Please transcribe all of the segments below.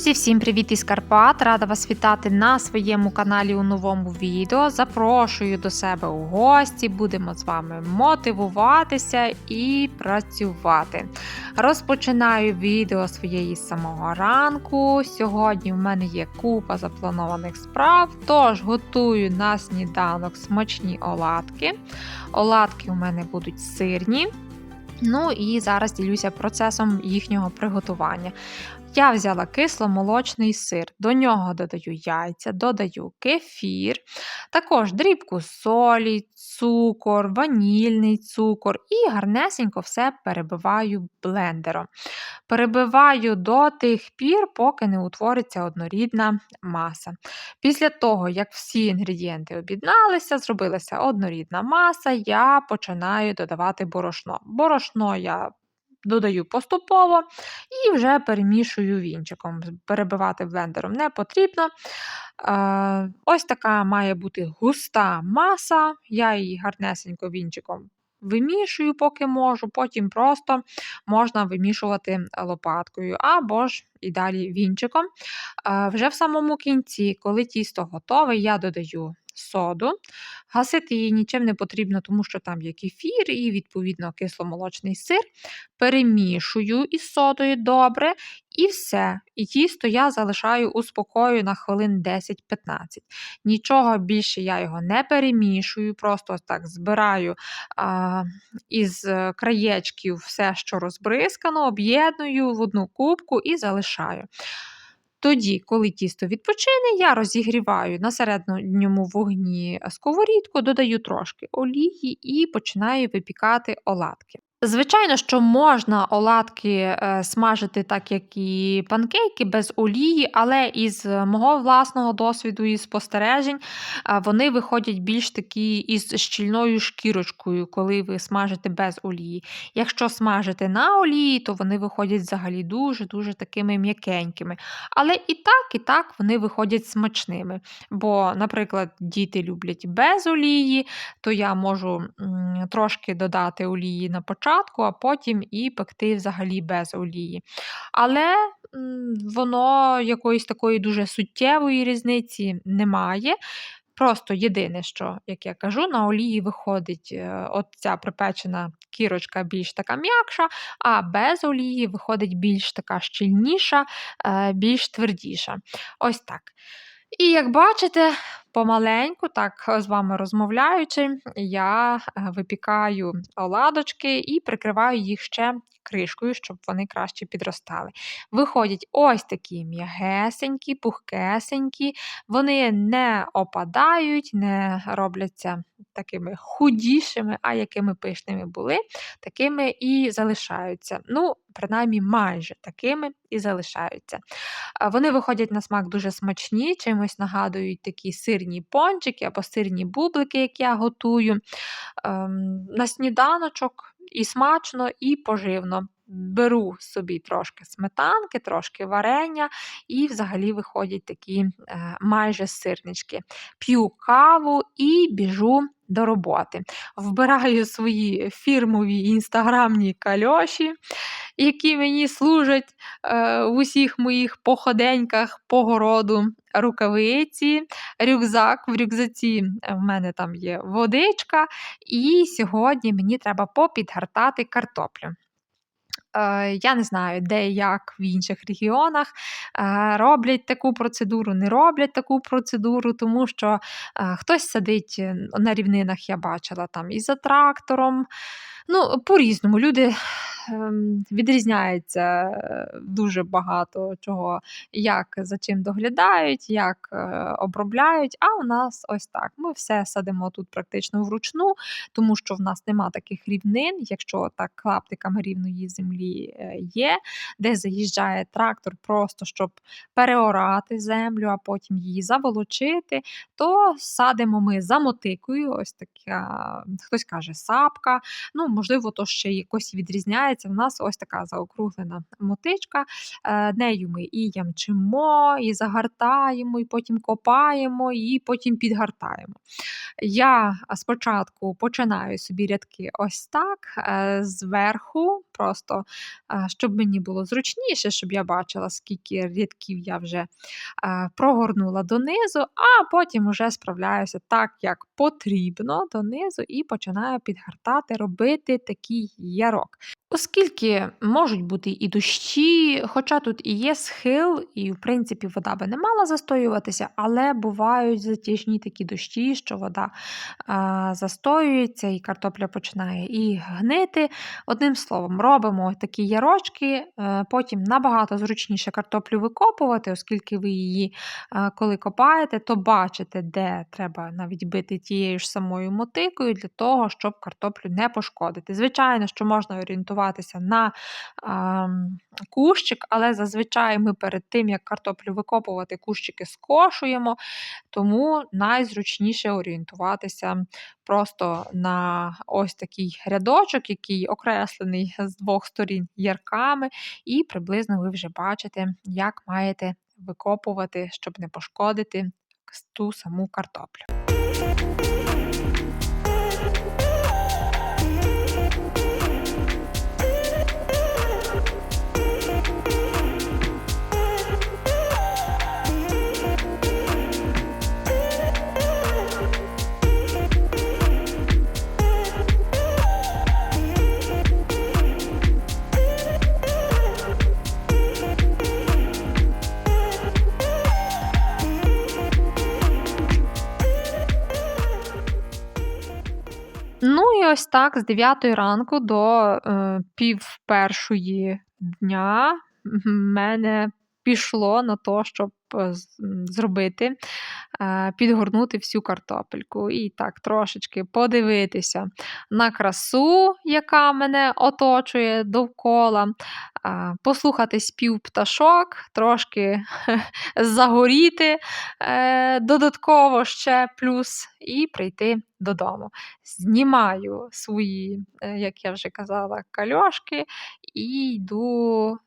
Друзі, всім привіт із Карпат! Рада вас вітати на своєму каналі у новому відео. Запрошую до себе у гості, будемо з вами мотивуватися і працювати. Розпочинаю відео своєї з самого ранку. Сьогодні в мене є купа запланованих справ, тож готую на сніданок смачні оладки. Оладки у мене будуть сирні. Ну і зараз ділюся процесом їхнього приготування. Я взяла кисломолочний сир, до нього додаю яйця, додаю кефір, також дрібку солі, цукор, ванільний цукор і гарнесенько все перебиваю блендером. Перебиваю до тих пір, поки не утвориться однорідна маса. Після того, як всі інгредієнти об'єдналися, зробилася однорідна маса, я починаю додавати борошно. Борошно я додаю поступово і вже перемішую вінчиком. Перебивати блендером не потрібно. Е, ось така має бути густа маса, я її гарнесенько вінчиком вимішую, поки можу, потім просто можна вимішувати лопаткою, або ж і далі вінчиком. Е, вже в самому кінці, коли тісто готове, я додаю соду. Гасити її нічим не потрібно, тому що там є кефір і, відповідно, кисломолочний сир. Перемішую із содою добре, і все. І тісто я залишаю у спокою на хвилин 10-15. Нічого більше я його не перемішую, просто так збираю а, із краєчків все, що розбризкано, об'єдную в одну кубку і залишаю. Тоді, коли тісто відпочине, я розігріваю на середньому вогні сковорідку, додаю трошки олії і починаю випікати оладки. Звичайно, що можна оладки е, смажити так, як і панкейки без олії, але із мого власного досвіду і спостережень е, вони виходять більш такі із щільною шкірочкою, коли ви смажите без олії. Якщо смажити на олії, то вони виходять взагалі дуже-дуже такими м'якенькими. Але і так, і так вони виходять смачними. Бо, наприклад, діти люблять без олії, то я можу трошки додати олії на початку початку, а потім і пекти взагалі без олії. Але воно якоїсь такої дуже суттєвої різниці немає. Просто єдине, що, як я кажу, на олії виходить е, от ця припечена кірочка більш така м'якша, а без олії виходить більш така щільніша, е, більш твердіша. Ось так. І як бачите, помаленьку, так з вами розмовляючи, я е, випікаю оладочки і прикриваю їх ще кришкою, щоб вони краще підростали. Виходять ось такі м'ягесенькі, пухкесенькі, вони не опадають, не робляться такими худішими, а якими пишними були, такими і залишаються. Ну, принаймні, майже такими і залишаються. Вони виходять на смак дуже смачні, чимось нагадують такі сирні пончики або сирні бублики, які я готую. Ем, на сніданочок і смачно, і поживно. Беру собі трошки сметанки, трошки варення, і взагалі виходять такі е, майже сирнички. П'ю каву і біжу до роботи. Вбираю свої фірмові інстаграмні кальоші, які мені служать е, в усіх моїх походеньках по городу, рукавиці, рюкзак. В рюкзаці в мене там є водичка, і сьогодні мені треба попідгортати картоплю. Е, я не знаю, де як в інших регіонах е, роблять таку процедуру, не роблять таку процедуру, тому що е, хтось сидить на рівнинах, я бачила там і за трактором. Ну, по-різному. Люди ем, відрізняються е, дуже багато чого, як за чим доглядають, як е, обробляють. А у нас ось так. Ми все садимо тут практично вручну, тому що в нас нема таких рівнин, якщо так клаптиками рівної землі е, є, де заїжджає трактор, просто щоб переорати землю, а потім її заволочити, то садимо ми за мотикою, ось така, хтось каже сапка. ну, можливо, то ще якось відрізняється. У нас ось така заокруглена мотичка. Е, нею ми і ямчимо, і загортаємо, і потім копаємо, і потім підгортаємо. Я спочатку починаю собі рядки ось так, е, зверху просто щоб мені було зручніше, щоб я бачила, скільки рядків я вже прогорнула донизу, а потім вже справляюся так, як потрібно донизу, і починаю підгортати, робити такий ярок. Оскільки можуть бути і дощі, хоча тут і є схил, і, в принципі, вода би не мала застоюватися, але бувають затяжні такі дощі, що вода а, застоюється, і картопля починає і гнити. Одним словом, робимо такі ярочки, е, потім набагато зручніше картоплю викопувати, оскільки ви її, е, коли копаєте, то бачите, де треба навіть бити тією ж самою мотикою для того, щоб картоплю не пошкодити. Звичайно, що можна орієнтуватися на а, кущик, але зазвичай ми перед тим, як картоплю викопувати, кущики скошуємо, тому найзручніше орієнтуватися просто на ось такий рядочок, який окреслений з двох сторін ярками, і приблизно ви вже бачите, як маєте викопувати, щоб не пошкодити ту саму картоплю. Ну і ось так з 9 ранку до е, пів першої дня мене пішло на то, щоб зробити, е, підгорнути всю картопельку. І так трошечки подивитися на красу, яка мене оточує довкола, послухати спів пташок, трошки загоріти додатково ще плюс, і прийти додому. Знімаю свої, як я вже казала, кальошки і йду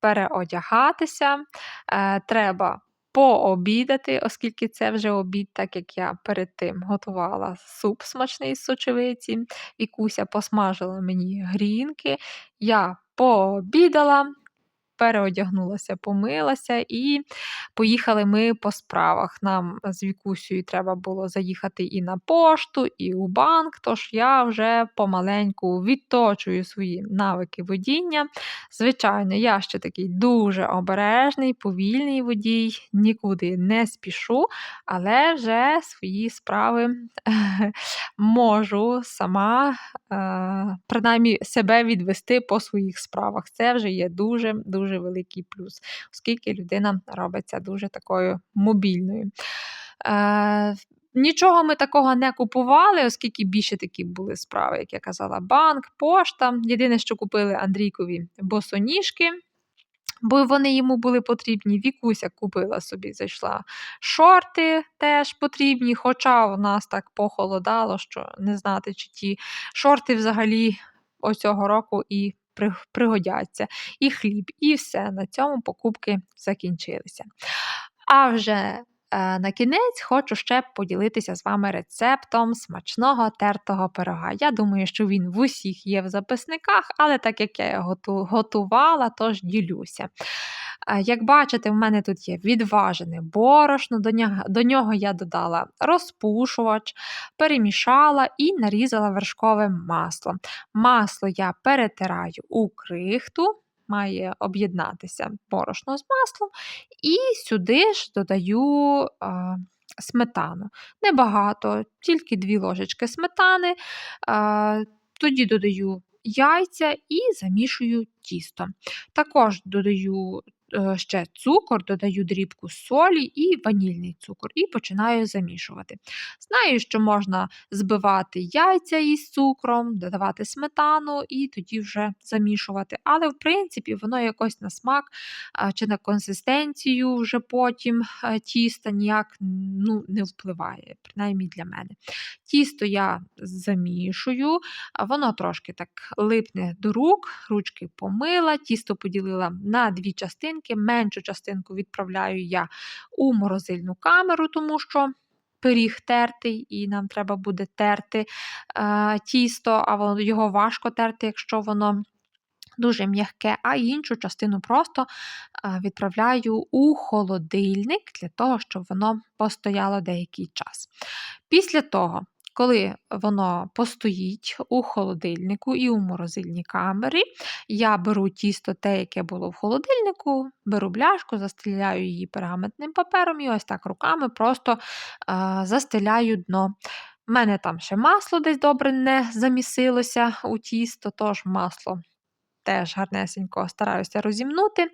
переодягатися. Е, треба пообідати, оскільки це вже обід, так як я перед тим готувала суп смачний з сочевиці. Вікуся посмажила мені грінки. Я пообідала, переодягнулася, помилася і поїхали ми по справах. Нам з Вікусею треба було заїхати і на пошту, і у банк. Тож я вже помаленьку відточую свої навики водіння. Звичайно, я ще такий дуже обережний, повільний водій, нікуди не спішу, але вже свої справи можу сама, е, принаймні, себе відвести по своїх справах. Це вже є дуже-дуже дуже великий плюс, оскільки людина робиться дуже такою мобільною. Е, Нічого ми такого не купували, оскільки більше такі були справи, як я казала, банк, пошта. Єдине, що купили Андрійкові босоніжки, бо вони йому були потрібні. Вікуся купила собі, зайшла шорти теж потрібні, хоча у нас так похолодало, що не знати, чи ті шорти взагалі ось цього року і пригодяться. І хліб, і все. На цьому покупки закінчилися. А вже Е, на кінець хочу ще поділитися з вами рецептом смачного тертого пирога. Я думаю, що він в усіх є в записниках, але так як я його готувала, тож ділюся. Як бачите, в мене тут є відважене борошно, до нього, я додала розпушувач, перемішала і нарізала вершкове масло. Масло я перетираю у крихту має об'єднатися борошно з маслом, і сюди ж додаю а, сметану. Небагато, тільки дві ложечки сметани. А, Тоді додаю яйця і замішую тісто. Також додаю ще цукор, додаю дрібку солі і ванільний цукор, і починаю замішувати. Знаю, що можна збивати яйця із цукром, додавати сметану і тоді вже замішувати. Але, в принципі, воно якось на смак чи на консистенцію вже потім е, тіста ніяк ну, не впливає, принаймні для мене. Тісто я замішую, воно трошки так липне до рук, ручки помила, тісто поділила на дві частинки частинки. Меншу частинку відправляю я у морозильну камеру, тому що пиріг тертий, і нам треба буде терти е, тісто, а його важко терти, якщо воно дуже м'яке, а іншу частину просто е, відправляю у холодильник для того, щоб воно постояло деякий час. Після того, коли воно постоїть у холодильнику і у морозильній камері, я беру тісто, те, яке було в холодильнику, беру бляшку, застеляю її пергаментним папером і ось так руками просто е, застеляю дно. У мене там ще масло десь добре не замісилося у тісто, тож масло теж гарнесенько стараюся розімнути.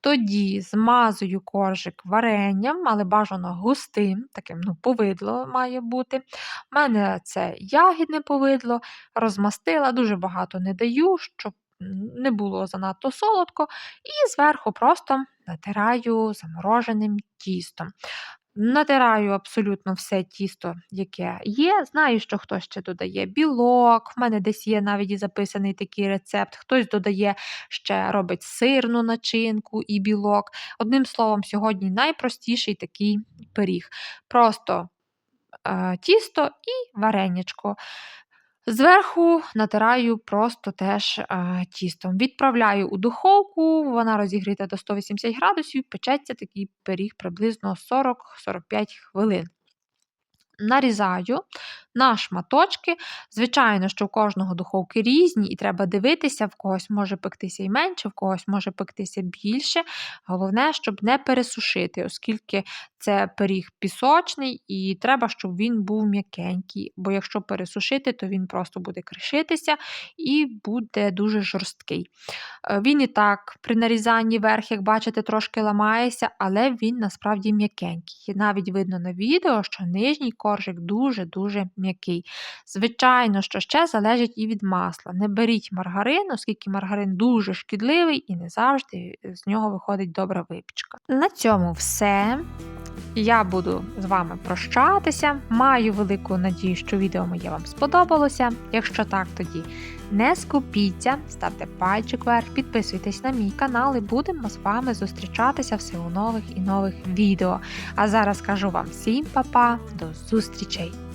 Тоді змазую коржик варенням, але бажано густим, таким ну, повидло має бути. У мене це ягідне повидло, розмастила, дуже багато не даю, щоб не було занадто солодко, і зверху просто натираю замороженим тістом. Натираю абсолютно все тісто, яке є. Знаю, що хтось ще додає білок. В мене десь є навіть і записаний такий рецепт. Хтось додає ще робить сирну начинку і білок. Одним словом, сьогодні найпростіший такий пиріг. Просто е, тісто і варенячко. Зверху натираю просто теж е, тістом. Відправляю у духовку, вона розігріта до 180 градусів, печеться такий пиріг приблизно 40-45 хвилин. Нарізаю на шматочки. Звичайно, що в кожного духовки різні, і треба дивитися, в когось може пектися і менше, в когось може пектися більше. Головне, щоб не пересушити, оскільки це пиріг пісочний, і треба, щоб він був м'якенький. Бо якщо пересушити, то він просто буде кришитися і буде дуже жорсткий. Е, він і так при нарізанні верх, як бачите, трошки ламається, але він насправді м'якенький. Навіть видно на відео, що нижній коржик дуже-дуже м'який. Звичайно, що ще залежить і від масла. Не беріть маргарин, оскільки маргарин дуже шкідливий і не завжди з нього виходить добра випічка. На цьому все. Я буду з вами прощатися. Маю велику надію, що відео моє вам сподобалося. Якщо так, тоді не скупіться, ставте пальчик вверх, підписуйтесь на мій канал і будемо з вами зустрічатися все у нових і нових відео. А зараз кажу вам всім па-па, до зустрічей!